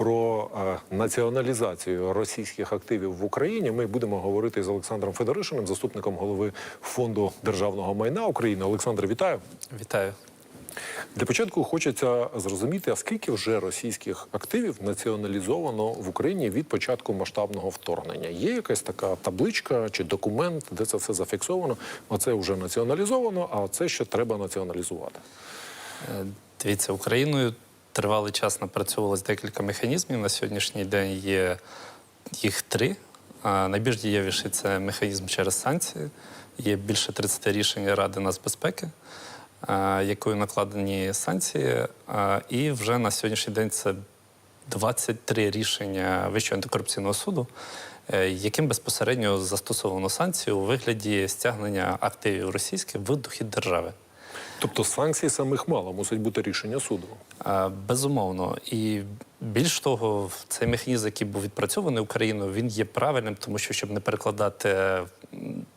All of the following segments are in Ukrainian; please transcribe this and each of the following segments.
про е, націоналізацію російських активів в Україні. Ми будемо говорити з Олександром Федоришиним, заступником голови фонду державного майна України. Олександр, вітаю. Вітаю. Для початку хочеться зрозуміти, а скільки вже російських активів націоналізовано в Україні від початку масштабного вторгнення. Є якась така табличка чи документ, де це все зафіксовано? Оце вже націоналізовано, а це ще треба націоналізувати. Е, Дивіться, Україною тривалий час напрацьовувалось декілька механізмів. На сьогоднішній день є їх три. Найбільш дієвіший це механізм через санкції. Є більше 30 рішень Ради нацбезпеки, якою накладені санкції. І вже на сьогоднішній день це 23 рішення Вищого антикорупційного суду, е, яким безпосередньо застосовано санкції у вигляді стягнення активів російських в дохід держави. Тобто санкцій самих мало, мусить бути рішення суду. Е, Безумовно. І більш того, цей механізм, який був відпрацьований Україною, він є правильним, тому що щоб не перекладати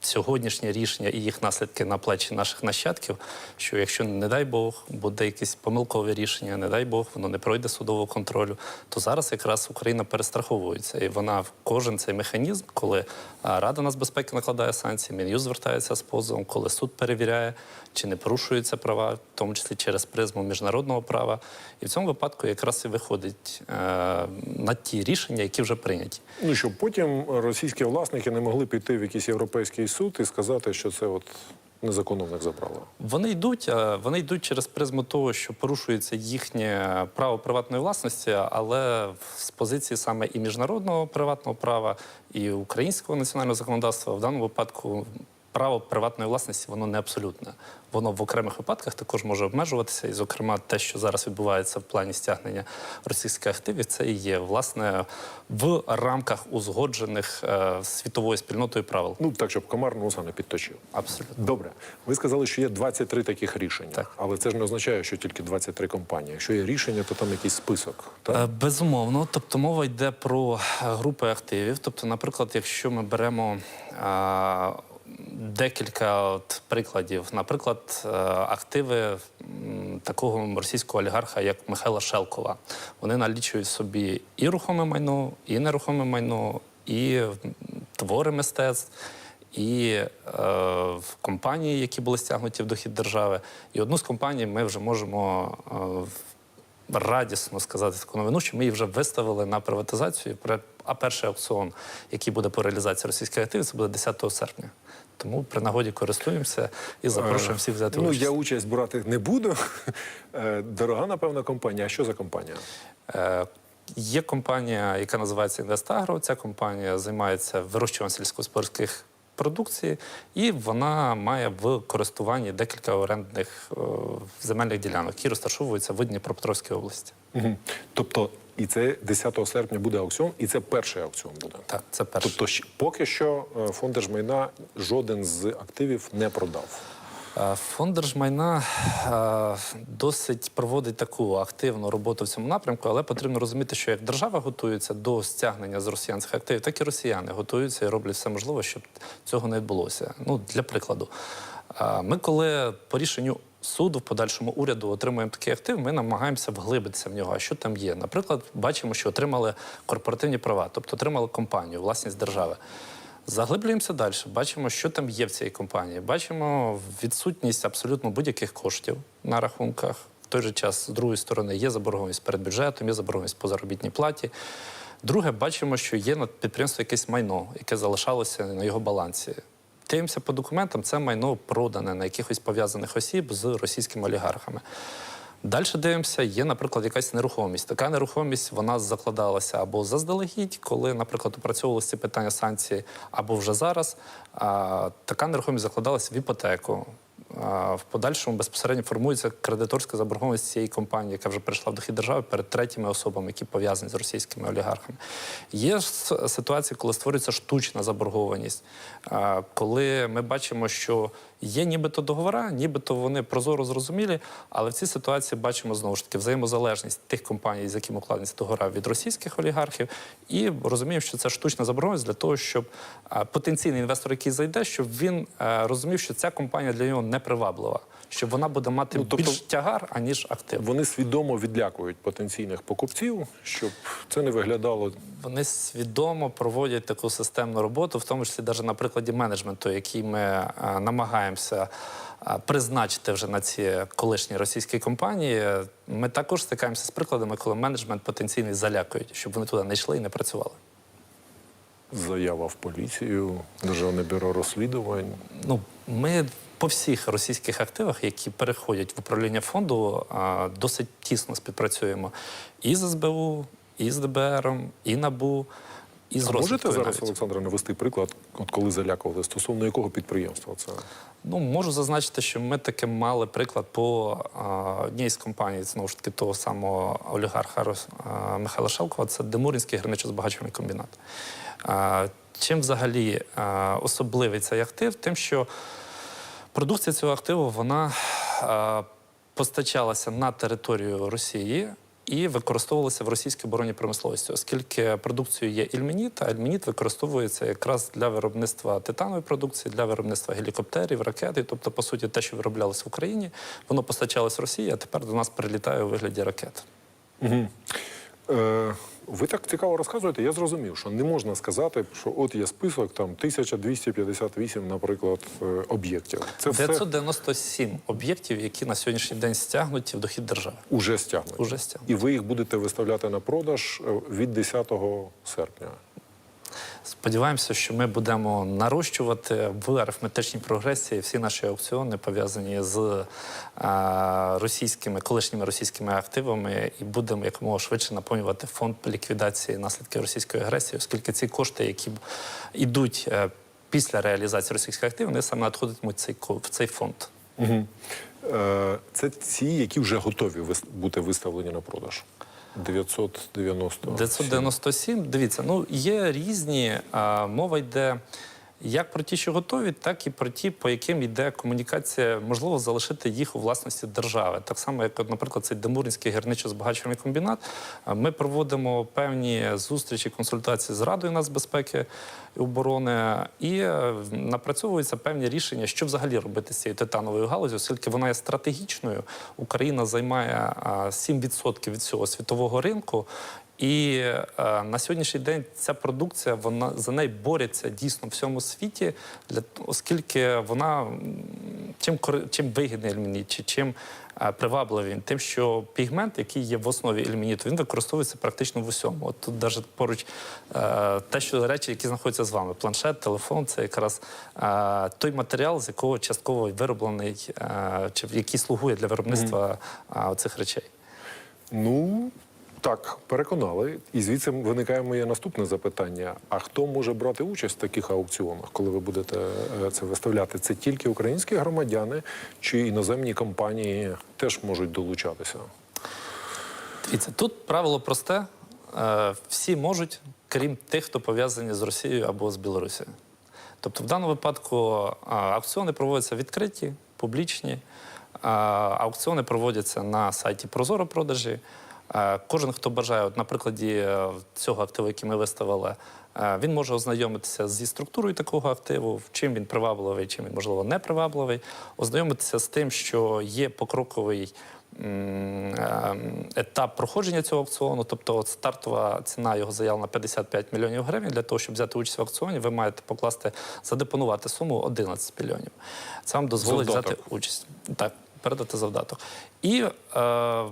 сьогоднішнє рішення і їх наслідки на плечі наших нащадків, що якщо, не дай Бог, буде якесь помилкове рішення, не дай Бог, воно не пройде судового контролю, то зараз якраз Україна перестраховується. І вона в кожен цей механізм, коли Рада нацбезпеки накладає санкції, Мін'юз звертається з позовом, коли суд перевіряє, чи не порушуються права, в тому числі через призму міжнародного права. І в цьому випадку якраз і виходить е, на ті рішення, які вже прийняті. Ну щоб потім російські власники не могли піти в якийсь європейський суд і сказати, що це от незаконно в них забрали. Вони йдуть, вони йдуть через призму того, що порушується їхнє право приватної власності, але з позиції саме і міжнародного приватного права, і українського національного законодавства в даному випадку. Право приватної власності воно не абсолютне. Воно в окремих випадках також може обмежуватися. І, зокрема, те, що зараз відбувається в плані стягнення російських активів, це і є власне в рамках узгоджених е, світовою спільнотою правил. Ну так, щоб комар носа не підточив. Абсолютно. Добре, ви сказали, що є 23 таких рішення, Так. але це ж не означає, що тільки 23 компанії. Якщо є рішення, то там якийсь список. Так? Е, Безумовно, тобто мова йде про е, групи активів. Тобто, наприклад, якщо ми беремо е, декілька от прикладів, наприклад, е, активи такого російського олігарха, як Михайла Шелкова, вони налічують собі і рухоме майно, і нерухоме майно, і твори мистецтв. І е, в компанії, які були стягнуті в дохід держави, і одну з компаній ми вже можемо е, радісно сказати таку новину, що ми її вже виставили на приватизацію. А перший аукціон, який буде по реалізації російських активів, це буде 10 серпня. Тому при нагоді користуємося і запрошуємо всіх взяти ну, участь. я участь брати не буду. Е, Дорога, напевно, компанія. А що за компанія? Е, Є компанія, яка називається Інвестагро. Ця компанія займається вирощуванням сільськогосподарських продукції, і вона має в користуванні декілька орендних е, земельних ділянок, які розташовуються в Дніпропетровській області. Угу. Тобто, і це 10 серпня буде аукціон, і це перший аукціон буде. Так, це перший. Тобто, поки що е, фонд держмайна жоден з активів не продав. Е, Фонд держмайна е, досить проводить таку активну роботу в цьому напрямку, але потрібно розуміти, що як держава готується до стягнення з росіянських активів, так і росіяни готуються і роблять все можливе, щоб цього не відбулося. Ну, для прикладу, е, ми коли по рішенню суду в подальшому уряду отримуємо такий актив, ми намагаємося вглибитися в нього. А що там є? Наприклад, бачимо, що отримали корпоративні права, тобто отримали компанію, власність держави. Заглиблюємося далі. Бачимо, що там є в цій компанії. Бачимо відсутність абсолютно будь-яких коштів на рахунках. В той же час, з другої сторони, є заборгованість перед бюджетом, є заборгованість по заробітній платі. Друге, бачимо, що є на підприємстві якесь майно, яке залишалося на його балансі. Дивимося по документам, це майно продане на якихось пов'язаних осіб з російськими олігархами. Далі дивимося, є, наприклад, якась нерухомість. Така нерухомість вона закладалася або заздалегідь, коли, наприклад, опрацьовувалися ці питання санкцій, або вже зараз. А, така нерухомість закладалася в іпотеку. А, в подальшому безпосередньо формується кредиторська заборгованість цієї компанії, яка вже прийшла в дохід держави перед третіми особами, які пов'язані з російськими олігархами. Є ситуації, коли створюється штучна заборгованість, а, коли ми бачимо, що є нібито договори, нібито вони прозоро зрозумілі, але в цій ситуації бачимо знову ж таки взаємозалежність тих компаній, з якими укладені договори від російських олігархів, і розуміємо, що це штучна заборгованість для того, щоб потенційний інвестор, який зайде, щоб він е, розумів, що ця компанія для нього не приваблива, що вона буде мати Ну, тобто- більш тягар, аніж актив. Вони свідомо відлякують потенційних покупців, щоб це не виглядало Вони свідомо проводять таку системну роботу, в тому числі навіть на прикладі менеджменту, який ми е, намагаємося е, призначити вже на ці колишні російські компанії. Ми також стикаємося з прикладами, коли менеджмент потенційний залякують, щоб вони туди не йшли і не працювали. заява в поліцію, Державне бюро розслідувань. Ну, ми по всіх російських активах, які переходять в управління фонду, досить тісно співпрацюємо і з СБУ, і з ДБР, і НАБУ, і з А можете зараз. Олександре, навести приклад, от коли залякували, стосовно якого підприємства це? Ну, можу зазначити, що ми таки мали приклад по а, одній з компаній, знову ж таки, того самого олігарха а, Михайла Шелкова, це Демуринський гірничо-збагачувальний комбінат. А, чим взагалі а, особливий цей актив? Тим, що продукція цього активу вона а, постачалася на територію Росії. І використовувалася в російській оборонній промисловості, оскільки продукцією є ільменіт, а ільменіт використовується якраз для виробництва титанової продукції, для виробництва гелікоптерів, ракет. Тобто, по суті, те, що вироблялося в Україні, воно постачалось Росії, а тепер до нас прилітає у вигляді ракет. Угу. Ви так цікаво розказуєте. Я зрозумів, що не можна сказати, що от є список там 1258, наприклад, е, об'єктів. Це все 997 об'єктів, які на сьогоднішній день стягнуті в дохід держави. уже стягнуті. Уже стягнуті. І ви їх будете виставляти на продаж е, від 10 серпня. Сподіваємося, що ми будемо нарощувати в арифметичній прогресії всі наші аукціони пов'язані з російськими колишніми російськими активами, і будемо якомога швидше наповнювати фонд ліквідації наслідків російської агресії, оскільки ці кошти, які йдуть е, після реалізації російських активів, вони саме надходитимуть в цей фонд. Угу. Е, це ці, які вже готові бути виставлені на продаж. 990. 997, дивіться, ну є різні. Мова йде як про ті, що готові, так і про ті, по яким йде комунікація, можливо, залишити їх у власності держави. Так само, як, наприклад, цей Демуринський гірничо-збагачувальний комбінат. Ми проводимо певні зустрічі, консультації з Радою нацбезпеки і оборони, і е, напрацьовуються певні рішення, що взагалі робити з цією титановою галузю, оскільки вона є стратегічною. Україна займає 7% від цього світового ринку. І е, на сьогоднішній день ця продукція вона за неї борються дійсно в всьому світі, для оскільки вона чим чим вигідний ельмініт, чи чим е, привабливий тим, що пігмент, який є в основі ельмініту, він використовується практично в усьому. От тут навіть поруч е, те, що речі, які знаходяться з вами, планшет, телефон, це якраз е, той матеріал, з якого частково вироблений, е, чи який слугує для виробництва е, цих речей. Ну так, переконали. І звідси виникає моє наступне запитання: а хто може брати участь в таких аукціонах, коли ви будете е, це виставляти? Це тільки українські громадяни чи іноземні компанії теж можуть долучатися? Дивіться, тут правило просте. Е, Всі можуть, крім тих, хто пов'язані з Росією або з Білорусією. Тобто, в даному випадку аукціони проводяться відкриті, публічні. Аукціони проводяться на сайті Прозоро продажі. Е, Кожен, хто бажає, от на прикладі е, цього активу, який ми виставили, е, він може ознайомитися зі структурою такого активу, чим він привабливий, чим він можливо не привабливий, ознайомитися з тим, що є покроковий етап проходження цього аукціону. Тобто, от стартова ціна його заявлена 55 мільйонів гривень. Для того, щоб взяти участь в аукціоні, ви маєте покласти, задепонувати суму 11 мільйонів. Це вам дозволить Завдаток. взяти участь. Так, передати завдаток. І е,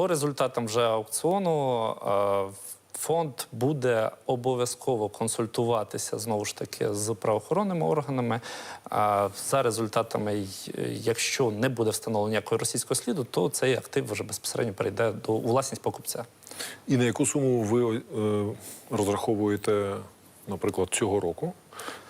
по результатам вже аукціону е, фонд буде обов'язково консультуватися знову ж таки з правоохоронними органами. Е, За результатами, якщо не буде встановлено ніякого російського сліду, то цей актив вже безпосередньо перейде до власність покупця. І на яку суму ви е, розраховуєте, наприклад, цього року?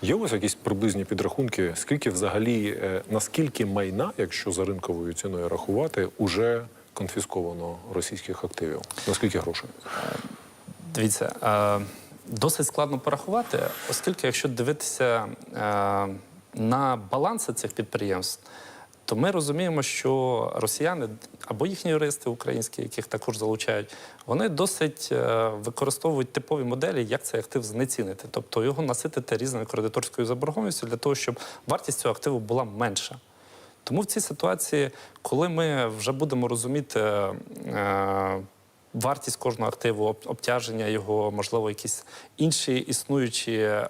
Є у вас якісь приблизні підрахунки, скільки взагалі, наскільки майна, якщо за ринковою ціною рахувати, уже конфісковано російських активів? Наскільки грошей? Дивіться, е, досить складно порахувати, оскільки, якщо дивитися е, на баланси цих підприємств, то ми розуміємо, що росіяни або їхні юристи українські, яких також залучають, вони досить е, використовують типові моделі, як цей актив знецінити, тобто його наситити різною кредиторською заборгованістю для того, щоб вартість цього активу була менша. Тому в цій ситуації, коли ми вже будемо розуміти. Е, Вартість кожного активу, обтяження його, можливо, якісь інші існуючі е,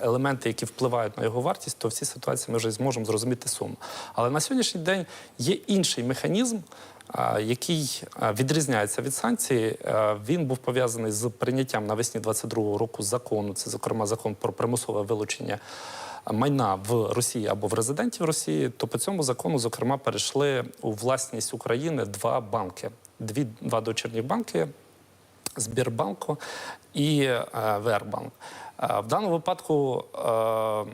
елементи, які впливають на його вартість, то в цій ситуації ми вже зможемо зрозуміти суму. Але на сьогоднішній день є інший механізм, який відрізняється від санкцій. Він був пов'язаний з прийняттям навесні 22-го року закону. Це, зокрема, закон про примусове вилучення майна в Росії або в резидентів Росії. То по цьому закону, зокрема, перейшли у власність України два банки, дві два дочірні банки. Збірбанку і е, Вербанк. Е, в даному випадку, е,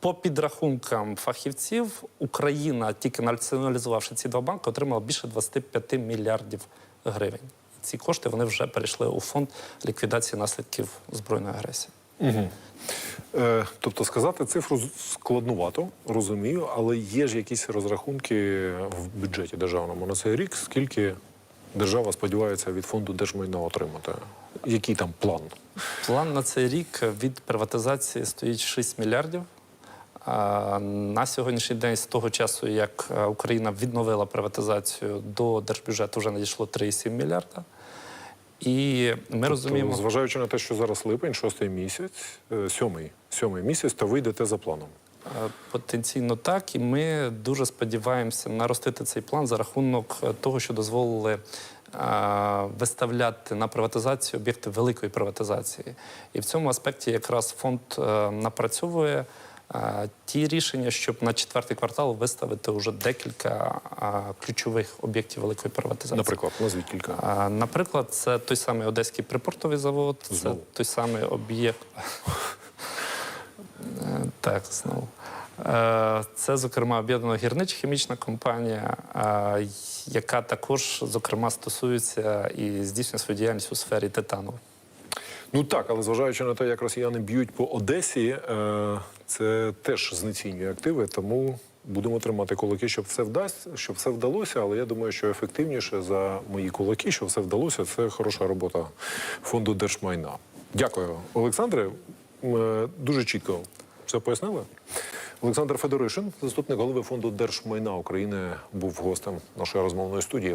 по підрахункам фахівців, Україна, тільки націоналізувавши ці два банки, отримала більше 25 мільярдів гривень. Ці кошти вони вже перейшли у фонд ліквідації наслідків збройної агресії. Е, тобто сказати цифру складнувато, розумію, але є ж якісь розрахунки в бюджеті державному на цей рік, скільки держава сподівається від фонду держмайна отримати. Який там план? План на цей рік від приватизації стоїть 6 мільярдів. На сьогоднішній день, з того часу, як е, Україна відновила приватизацію, до держбюджету вже надійшло 3,7 мільярда. І ми розуміємо, Тобто, зважаючи на те, що зараз липень, шостий місяць, е, сьомий, сьомий місяць, то ви йдете за планом. Потенційно так, і ми дуже сподіваємося наростити цей план за рахунок е, того, що дозволили е, виставляти на приватизацію об'єкти великої приватизації. І в цьому аспекті якраз фонд напрацьовує ті рішення, щоб на четвертий квартал виставити вже декілька ключових об'єктів великої приватизації. Наприклад, назвіть кілька. Наприклад, це той самий Одеський припортовий завод, це той самий об'єкт. Так, знову. Е, Це, зокрема, об'єднана гірничо-хімічна компанія, е, яка також, зокрема, стосується і здійснює свою діяльність у сфері титану. Ну так, але зважаючи на те, як росіяни б'ють по Одесі, е, це теж знецінює активи, тому будемо тримати кулаки, щоб все вдасть, щоб все вдалося. Але я думаю, що ефективніше за мої кулаки, що все вдалося, це хороша робота фонду держмайна. Дякую, Олександре. Е, Дуже чітко все пояснили. Олександр Федоришин, заступник голови фонду держмайна України, був гостем нашої розмовної студії.